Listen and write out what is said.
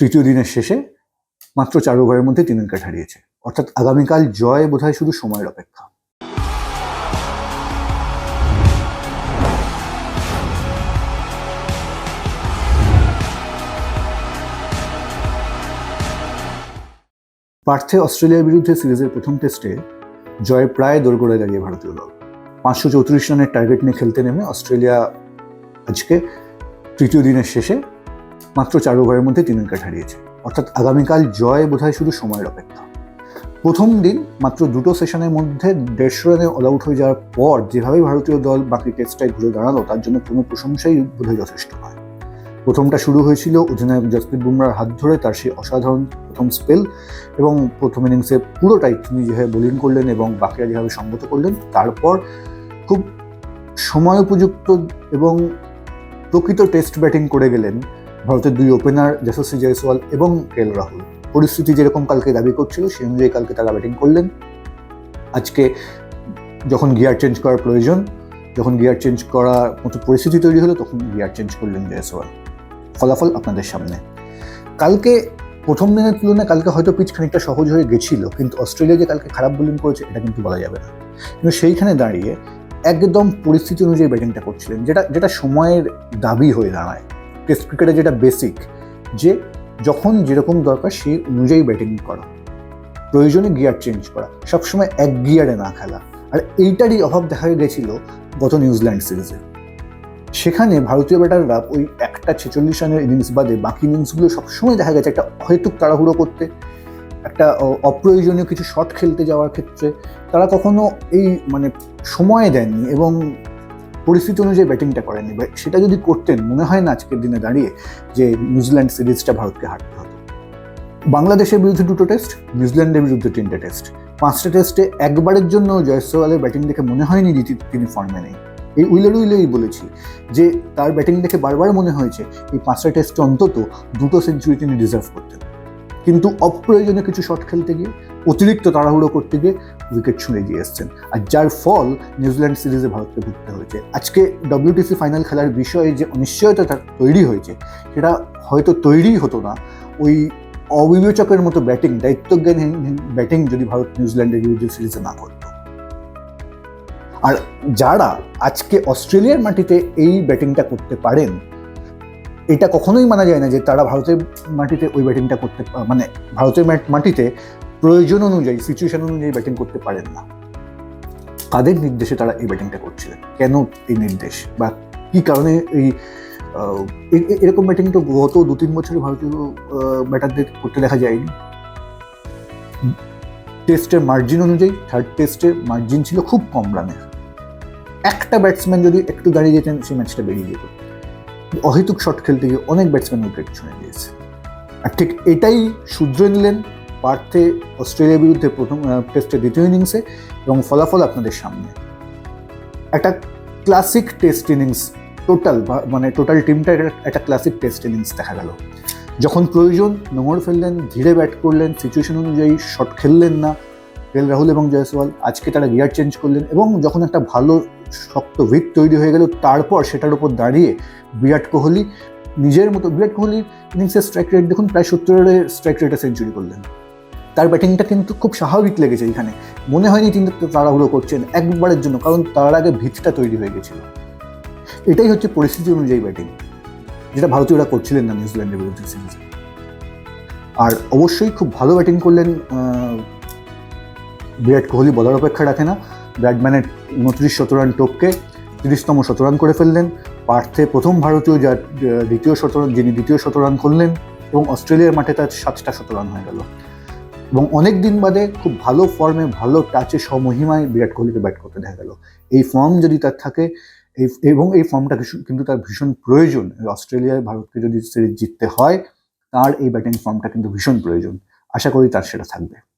তৃতীয় দিনের শেষে মাত্র চার ওভারের মধ্যে তিন উইকেট হারিয়েছে। অর্থাৎ আগামীকাল জয় বোধহয় শুধু সময়ের অপেক্ষা। পার্থে অস্ট্রেলিয়ার বিরুদ্ধে সিরিজের প্রথম টেস্টে জয় প্রায় দোরগোড়ায় দাঁড়িয়ে ভারতীয় দল। পাঁচশো চৌত্রিশ রানের টার্গেট নিয়ে খেলতে নেমে অস্ট্রেলিয়া আজকে তৃতীয় দিনের শেষে মাত্র চার ওভারের মধ্যে তিন উইকেট হারিয়েছে। অর্থাৎ আগামীকাল জয় বোধহয় শুধু সময়ের অপেক্ষা। প্রথম দিন মাত্র দুটো সেশনের মধ্যে দেড়শো রানে অল আউট হয়ে যাওয়ার পর যেভাবে ভারতীয় দল বাকি টেস্টটায় ঘুরে দাঁড়াল, তার জন্য কোনো প্রশংসাই বোধহয় যথেষ্ট নয়। প্রথমটা শুরু হয়েছিল অধিনায়ক জসপ্রীত বুমরার হাত ধরে, তার সেই অসাধারণ প্রথম স্পেল এবং প্রথম ইনিংসে পুরোটাই তিনি যেভাবে বোলিং করলেন এবং বাকিরা যেভাবে সঙ্গত করলেন, তারপর খুব সময় উপযুক্ত এবং প্রকৃত টেস্ট ব্যাটিং করে গেলেন ভারতের দুই ওপেনার যশস্বী জয়সওয়াল এবং কে রাহুল। পরিস্থিতি যেরকম কালকে দাবি করছিল, সেই অনুযায়ী কালকে তারা ব্যাটিং করলেন। আজকে যখন গিয়ার চেঞ্জ করার প্রয়োজন, যখন গিয়ার চেঞ্জ করার মতো পরিস্থিতি তৈরি হলো, তখন গিয়ার চেঞ্জ করলেন জয়সওয়াল। ফলাফল আপনাদের সামনে। কালকে প্রথম দিনের তুলনায় কালকে হয়তো পিচ খানিকটা সহজ হয়ে গেছিল, কিন্তু অস্ট্রেলিয়া যে কালকে খারাপ বোলিং করেছে, এটা কিন্তু বলা যাবে না। কিন্তু সেইখানে দাঁড়িয়ে একদম পরিস্থিতি অনুযায়ী ব্যাটিংটা করছিলেন, যেটা যেটা সময়ের দাবি হয়ে দাঁড়ায়। টেস্ট ক্রিকেটে যেটা বেসিক যে যখন যেরকম দরকার সেই অনুযায়ী ব্যাটিং করা। প্রয়োজনে গিয়ার চেঞ্জ করা। সবসময় এক গিয়ারে না খেলা। আর এইটারই অভাব দেখা গেছিল গত নিউজিল্যান্ড সিরিজে। সেখানে ভারতীয় ব্যাটাররা ওই একটা ছেচল্লিশ রানের ইনিংস বাদে বাকি ইনিংসগুলো সবসময় দেখা গেছে একটা অহেতুক তাড়াহুড়ো করতে, একটা অপ্রয়োজনীয় কিছু শট খেলতে যাওয়ার ক্ষেত্রে। তারা কখনো এই মানে সময় দেননি এবং পরিস্থিতি অনুযায়ী ব্যাটিংটা করেননি সেটা যদি করতেন, মনে হয় না আজকের দিনে দাঁড়িয়ে যে নিউজিল্যান্ড সিরিজটা ভারতকে হারতে হতো। বাংলাদেশের বিরুদ্ধে দুটো টেস্ট নিউজিল্যান্ডের বিরুদ্ধে তিনটে টেস্ট। পাঁচটা টেস্টে একবারের জন্য জয়সওয়ালের ব্যাটিং দেখে মনে হয়নি যে তি- তিনি ফর্মে নেই। এই উইলের উইলেই বলেছি যে তার ব্যাটিং দেখে বারবার মনে হয়েছে, এই পাঁচটা টেস্টে অন্তত দুটো সেঞ্চুরি তিনি ডিজার্ভ করতেন। কিন্তু অপ্রয়োজনীয় কিছু শট খেলতে গিয়ে, অতিরিক্ত তাড়াহুড়ো করতে গিয়ে উইকেট ছুঁড়ে দিয়ে এসছেন। আর যার ফল নিউজিল্যান্ড সিরিজে ভারতকে ভুগতে হয়েছে। আজকে ডব্লিউটিসি ফাইনাল খেলার বিষয়ে যে অনিশ্চয়তা তার তৈরি হয়েছে, সেটা হয়তো তৈরিই হতো না। ওই অবিবেচকের মতো ব্যাটিং দায়িত্বজ্ঞানহীন ব্যাটিং যদি ভারত নিউজিল্যান্ডের বিরুদ্ধে সিরিজে না করতো। আর যারা আজকে অস্ট্রেলিয়ার মাটিতে এই ব্যাটিংটা করতে পারেন এটা কখনোই মানা যায় না যে তারা ভারতের মাটিতে ওই ব্যাটিংটা করতে মানে ভারতের মাটিতে প্রয়োজন অনুযায়ী সিচুয়েশন অনুযায়ী ব্যাটিং করতে পারেন না। কাদের নির্দেশে তারা এই ব্যাটিংটা করছিলেন? কেন এই নির্দেশ? বা কি কারণে এই এরকম ব্যাটিং তো গত দু তিন বছরে ভারতীয় ব্যাটারদের করতে দেখা যায়নি। টেস্টের মার্জিন অনুযায়ী থার্ড টেস্টের মার্জিন ছিল খুব কম রানের একটা ব্যাটসম্যান যদি একটু দাঁড়িয়ে যেতেন, সেই ম্যাচটা বেরিয়ে যেত। অহেতুক শট খেলতে গিয়ে অনেক ব্যাটসম্যান উইকেট ছুঁড়ে দিয়েছে আর ঠিক এটাই শুধরে নিলেন পার্থে অস্ট্রেলিয়ার বিরুদ্ধে প্রথম টেস্টে দ্বিতীয় ইনিংসে এবং ফলাফল আপনাদের সামনে। একটা ক্লাসিক টেস্ট ইনিংস টোটাল মানে টোটাল টিমটা একটা ক্লাসিক টেস্ট ইনিংস দেখা গেল। যখন প্রয়োজন নোংর ফেললেন, ধীরে ব্যাট করলেন সিচুয়েশন অনুযায়ী শট খেললেন না এল রাহুল এবং জয়সওয়াল আজকে তারা গিয়ার চেঞ্জ করলেন এবং যখন একটা ভালো, শক্ত উইক তৈরি হয়ে গেল, তারপর সেটার উপর দাঁড়িয়ে বিরাট কোহলি নিজের মতো, বিরাট কোহলির ইনিংসের স্ট্রাইক রেট দেখুন প্রায় সত্তরের স্ট্রাইক রেটে সেঞ্চুরি করলেন। তার ব্যাটিংটা কিন্তু খুব স্বাভাবিক লেগেছে এখানে। মনে হয়নি তিনি তাড়াহুড়ো করছেন একবারের জন্য, কারণ তার আগে ভিতটা তৈরি হয়ে গেছিল। এটাই হচ্ছে পরিস্থিতি অনুযায়ী ব্যাটিং যেটা ভারতীয়রা করছিলেন না নিউজিল্যান্ডের বিরুদ্ধে সিরিজে আর অবশ্যই খুব ভালো ব্যাটিং করলেন বিরাট কোহলি বলার অপেক্ষা রাখে না। ব্যাটম্যানের উনত্রিশ শতরান টোপকে তিরিশতম শতরান করে ফেললেন। পার্থে প্রথম ভারতীয় যার দ্বিতীয় শতরান, যিনি দ্বিতীয় শতরান করলেন এবং অস্ট্রেলিয়ার মাঠে তার সাতটা শতরান হয়ে গেল। এবং অনেক দিন বাদে খুব ভালো ফর্মে, ভালো টাচে সমহিমায় বিরাট কোহলিকে ব্যাট করতে দেখা গেল। এই ফর্ম যদি তার থাকে, এই, এবং এই ফর্মটা কিন্তু তার ভীষণ প্রয়োজন। অস্ট্রেলিয়ায় ভারতকে যদি সিরিজ জিততে হয়, তার এই ব্যাটিং ফর্মটা কিন্তু ভীষণ প্রয়োজন। আশা করি তার সেটা থাকবে।